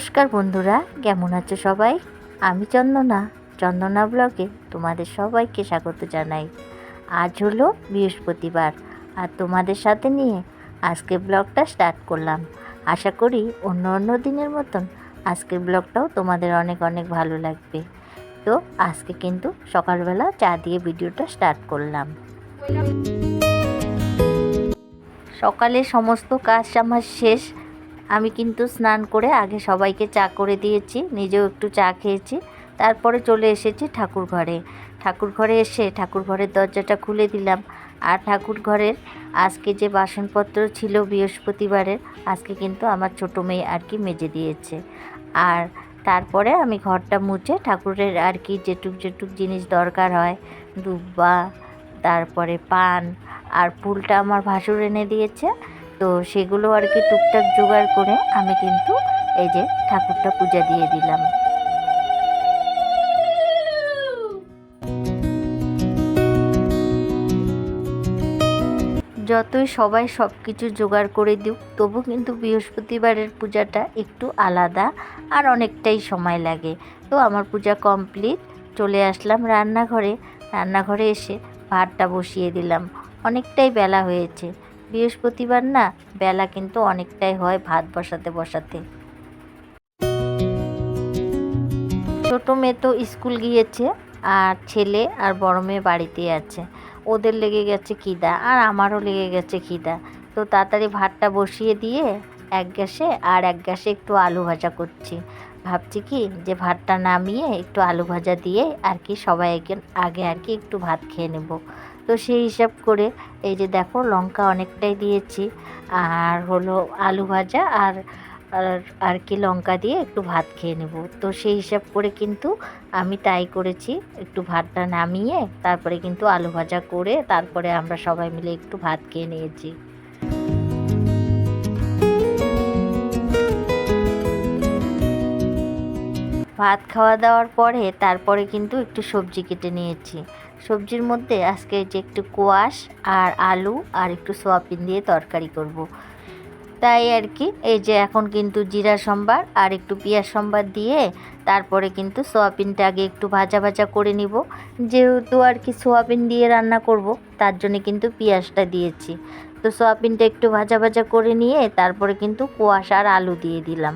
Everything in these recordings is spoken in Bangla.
নমস্কার বন্ধুরা, কেমন আছো সবাই? আমি চন্দনা চন্দনা ব্লগে তোমাদের সবাইকে স্বাগত জানাই। আজ হলো বৃহস্পতিবার আর তোমাদের সাথে নিয়ে আজকে ব্লগটা স্টার্ট করলাম। আশা করি অন্য অন্য দিনের মতন আজকের ব্লগটাও তোমাদের অনেক অনেক ভালো লাগবে। তো আজকে কিন্তু সকালবেলা চা দিয়ে ভিডিওটা স্টার্ট করলাম। সকালে সমস্ত কাজ আমার শেষ। আমি কিন্তু স্নান করে আগে সবাইকে চা করে দিয়েছি, নিজেও একটু চা খেয়েছি। তারপরে চলে এসেছি ঠাকুর ঘরে। ঠাকুর ঘরে এসে ঠাকুর ঘরের দরজাটা খুলে দিলাম। আর ঠাকুর ঘরের আজকে যে বাসনপত্র ছিল বৃহস্পতিবারের, আজকে কিন্তু আমার ছোটো মেয়ে আর কি মেজে দিয়েছে। আর তারপরে আমি ঘরটা মুছে ঠাকুরের আর কি যেটুক যেটুক জিনিস দরকার হয়, দুব্বা, তারপরে পান, আর ফুলটা আমার ভাসুর এনে দিয়েছে। তো সেগুলো আর কি টুকটাক জোগাড় করে আমি কিন্তু এই যে ঠাকুরটা পূজা দিয়ে দিলাম। যতই সবাই সব কিছু জোগাড় করে দিক তবু কিন্তু বৃহস্পতিবারের পূজাটা একটু আলাদা আর অনেকটাই সময় লাগে। তো আমার পূজা কমপ্লিট, চলে আসলাম রান্নাঘরে। রান্নাঘরে এসে ভাতটা বসিয়ে দিলাম। অনেকটাই বেলা হয়েছে। বৃহস্পতিবার না, বেলা কিন্তু অনেকটাই হয় ভাত বসাতে বসাতে। ছোট মেয়ে তো স্কুল গিয়েছে, আর ছেলে আর বড় মেয়ে বাড়িতে আছে। ওদের লেগে গেছে খিদা, আর আমারও লেগে গেছে খিদা। তো তাড়াতাড়ি ভাতটা বসিয়ে দিয়ে এক গ্যাসে আর এক গ্যাসে একটু আলু ভাজা করছি। ভাবছি কি যে ভাতটা নামিয়ে একটু আলু ভাজা দিয়ে আর কি সবাই আগে আর কি একটু ভাত খেয়ে নেব। তো সেই হিসাব করে এই যে দেখো লঙ্কা অনেকটাই দিয়েছি, আর হলো আলু ভাজা আর আর কি লঙ্কা দিয়ে একটু ভাত খেয়ে নেব। তো সেই হিসাব করে কিন্তু আমি তাই করেছি, একটু ভাতটা নামিয়ে তারপরে কিন্তু আলু ভাজা করে তারপরে আমরা সবাই মিলে একটু ভাত খেয়ে নিয়েছি। ভাত খাওয়া দাওয়ার পরে তারপরে কিন্তু একটু সবজি কেটে নিয়েছি। সবজির মধ্যে আজকে যে একটু কোয়াশ আর আলু আর একটু সোয়াবিন দিয়ে তরকারি করব। তাই আর কি, এই যে এখন কিন্তু জিরা সম্বার আর একটু পেঁয়াজ সম্বার দিয়ে তারপরে কিন্তু সোয়াবিনটা আগে একটু ভাজা ভাজা করে নিব। যেহেতু আর কি সোয়াবিন দিয়ে রান্না করব, তার জন্য কিন্তু পেঁয়াজটা দিয়েছি। তো সোয়াবিনটা একটু ভাজা ভাজা করে নিয়ে তারপরে কিন্তু কোয়াশ আর আলু দিয়ে দিলাম।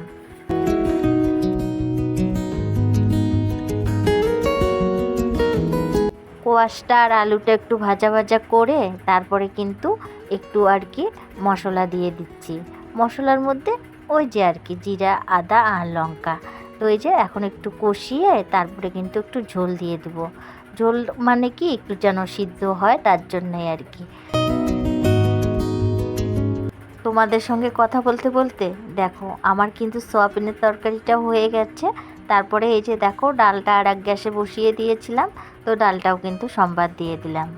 কোয়াশটা আর আলুটা একটু ভাজা ভাজা করে তারপরে কিন্তু একটু আর কি মশলা দিয়ে দিচ্ছি। মশলার মধ্যে ওই যে আর কি জিরা, আদা আর লঙ্কা। তো এই যে এখন একটু কষিয়ে তারপরে কিন্তু একটু ঝোল দিয়ে দেবো। ঝোল মানে কি একটু যেন সিদ্ধ হয় তার জন্যই আর কি। তোমাদের সঙ্গে কথা বলতে বলতে দেখো, আমার কিন্তু সোয়াবিনের তরকারিটা হয়ে গেছে। তারপরে এই যে দেখো, ডালটা আর এক গ্যাসে বসিয়ে দিয়েছিলাম, তো ডালটাও কিন্তু সম্বাদ দিয়ে দিলাম।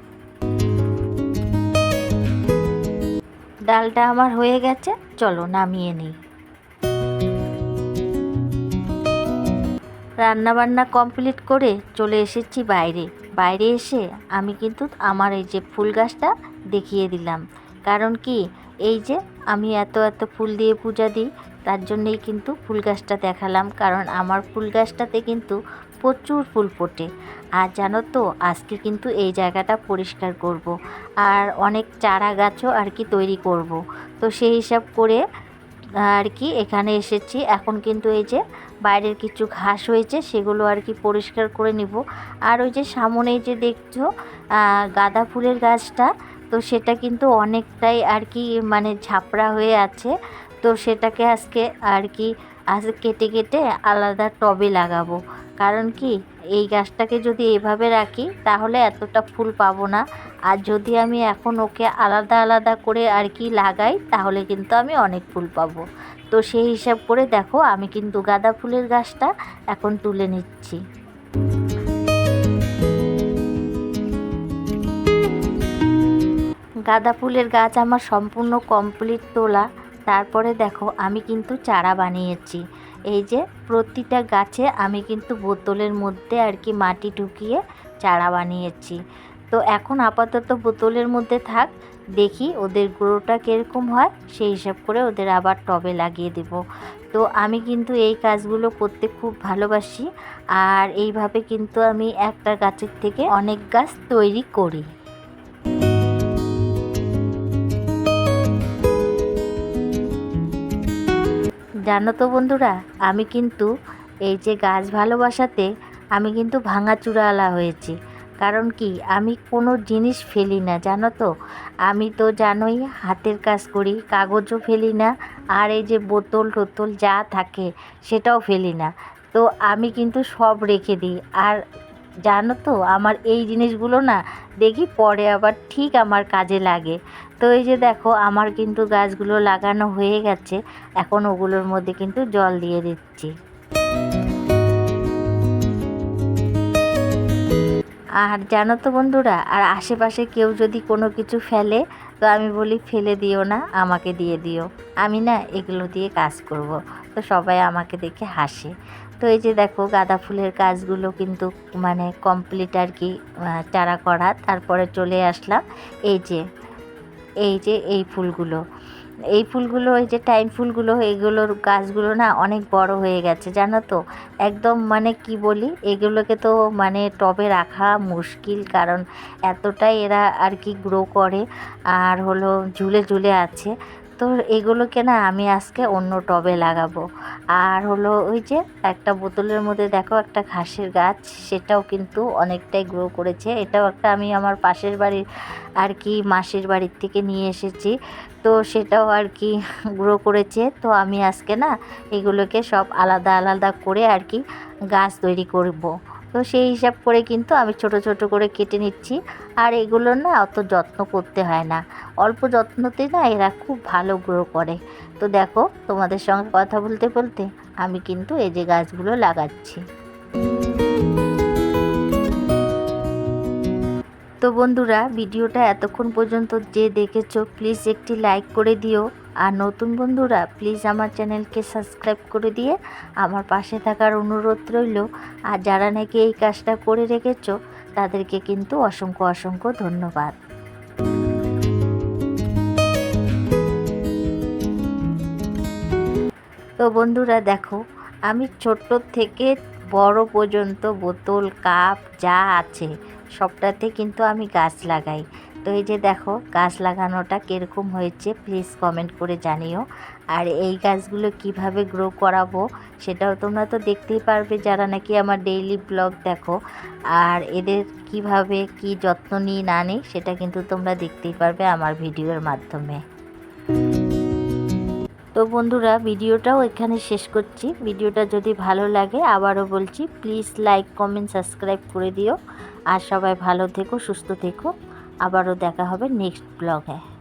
ডালটা আমার হয়ে গেছে, চলো নামিয়ে নিই। রান্না বান্না কমপ্লিট করে চলে এসেছি বাইরে। বাইরে এসে আমি কিন্তু আমার এই যে ফুল গাছটা দেখিয়ে দিলাম। কারণ কি, এই যে আমি এত এত ফুল দিয়ে পূজা দিই তার জন্যেই কিন্তু ফুল গাছটা দেখালাম, কারণ আমার ফুল গাছটাতে কিন্তু প্রচুর ফুল ফোটে আর জানো তো, আজকে কিন্তু এই জায়গাটা পরিষ্কার করব। আর অনেক চারা গাছও আর কি তৈরি করব। তো সেই হিসাব করে আর কি এখানে এসেছি এখন কিন্তু এই যে বাইরের কিছু ঘাস হয়েছে, সেগুলো আর কি পরিষ্কার করে নিব আর ওই যে সামনেই যে দেখছ গাঁদা ফুলের গাছটা, তো সেটা কিন্তু অনেকটাই আর কি মানে ঝাপড়া হয়ে আছে তো সেটাকে আজকে আর কি, আজ কেটে কেটে আলাদা টবে লাগাবো। কারণ কি, এই গাছটাকে যদি এভাবে রাখি, তাহলে এতটা ফুল পাবো না। আর যদি আমি এখন ওকে আলাদা আলাদা করে আর কি লাগাই, তাহলে কিন্তু আমি অনেক ফুল পাবো। তো সেই হিসাব করে দেখো, আমি কিন্তু গাঁদা ফুলের গাছটা এখন তুলে নিচ্ছি। গাঁদা ফুলের গাছ আমার সম্পূর্ণ কমপ্লিট তোলা। তারপরে দেখো, আমি কিন্তু চারা বানিয়েছি। এই যে প্রতিটা গাছে আমি কিন্তু বোতলের মধ্যে আর কি মাটি ঢুকিয়ে চারা বানিয়েছি। তো এখন আপাতত বোতলের মধ্যে থাক, দেখি ওদের গ্রোটা কীরকম হয়, সেই হিসাব করে ওদের আবার টবে লাগিয়ে দেব। তো আমি কিন্তু এই কাজগুলো করতে খুব ভালোবাসি, আর এইভাবে কিন্তু আমি একটা গাছের থেকে অনেক গাছ তৈরি করি। জানো তো বন্ধুরা, আমি কিন্তু এই যে গাছ ভালোবাসাতে আমি কিন্তু ভাঙাচুরাওয়ালা হয়েছি। কারণ কি, আমি কোনো জিনিস ফেলি না, জানো তো? আমি তো জানোই হাতের কাজ করি, কাগজও ফেলি না, আর এই যে বোতল টোতল যা থাকে সেটাও ফেলি না। তো আমি কিন্তু সব রেখে দিই। আর জানো তো, আমার এই জিনিসগুলো না দেখি পরে আবার ঠিক আমার কাজে লাগে। তো এই যে দেখো, আমার কিন্তু গাছগুলো লাগানো হয়ে গেছে। এখন ওগুলোর মধ্যে কিন্তু জল দিয়ে দিচ্ছি। আর জানো তো বন্ধুরা, আর আশেপাশে কেউ যদি কোনো কিছু ফেলে, তো আমি বলি ফেলে দিও না, আমাকে দিয়ে দিও। আমি না এগুলো দিয়ে কাজ করব। তো সবাই আমাকে দেখে হাসে। তো এই যে দেখো, গাঁদা ফুলের কাজগুলো কিন্তু মানে কমপ্লিট আর কি চারা করা। তারপরে চলে আসলাম। এই যে এই যে এই ফুলগুলো। এই ফুলগুলো, এই যে টাইম ফুলগুলো, এগুলোর গাছগুলো না অনেক বড় হয়ে গেছে, জানো তো? একদম মানে কি বলি, এগুলোকে তো মানে টবে রাখা মুশকিল, কারণ এতটাই এরা আর কি গ্রো করে, আর হলো ঝুলে ঝুলে আছে। তো এগুলোকে না আমি আজকে অন্য টবে লাগাবো। আর হলো ওই যে একটা বোতলের মধ্যে দেখো একটা ঘাসের গাছ, সেটাও কিন্তু অনেকটাই গ্রো করেছে। এটাও একটা আমি আমার পাশের বাড়ির আর কি মাসির বাড়ির থেকে নিয়ে এসেছি। তো সেটাও আর কি গ্রো করেছে। তো আমি আজকে না এগুলোকে সব আলাদা আলাদা করে আর কি গাছ তৈরি করব। তো সেই হিসাব করে কিন্তু আমি ছোট ছোট করে কেটে নিচ্ছি। আর এগুলো না অত যত্ন করতে হয় না। অল্প যত্নতে না এরা খুব ভালো গ্রো করে। তো দেখো তোমাদের সঙ্গে কথা বলতে বলতে আমি কিন্তু এই যে গাছগুলো লাগাচ্ছি। তো বন্ধুরা, ভিডিওটা এতক্ষণ পর্যন্ত যে দেখেছ প্লিজ একটি লাইক করে দিও। আর নতুন বন্ধুরা প্লিজ আমার চ্যানেলকে সাবস্ক্রাইব করে দিয়ে আমার পাশে থাকার অনুরোধ রইল। আর যারা নাকি এই কাজটা করে রেখেছ, তাদেরকে কিন্তু অসংখ্য অসংখ্য ধন্যবাদ। তো বন্ধুরা, দেখো, আমি ছোট্ট থেকে বড় পর্যন্ত বোতল, কাপ যা আছে, সবটাতে কিন্তু আমি গাছ লাগাই। তো এই যে দেখো, গাছ লাগানোটা কীরকম হয়েছে প্লিজ কমেন্ট করে জানিও। আর এই গাছগুলো কীভাবে গ্রো করাবো, সেটাও তোমরা তো দেখতেই পারবে যারা নাকি আমার ডেইলি ব্লগ দেখো। আর এদের কীভাবে কি যত্ন নিই, না নিই, সেটা কিন্তু তোমরা দেখতেই পারবে আমার ভিডিওর মাধ্যমে। তো বন্ধুরা, ভিডিওটাও এখানে শেষ করছি। ভিডিওটা যদি ভালো লাগে, আবারও বলছি প্লিজ লাইক কমেন্ট সাবস্ক্রাইব করে দিও। আর সবাই ভালো থেকো, সুস্থ থেকো। আবারও দেখা হবে নেক্সট ব্লগে।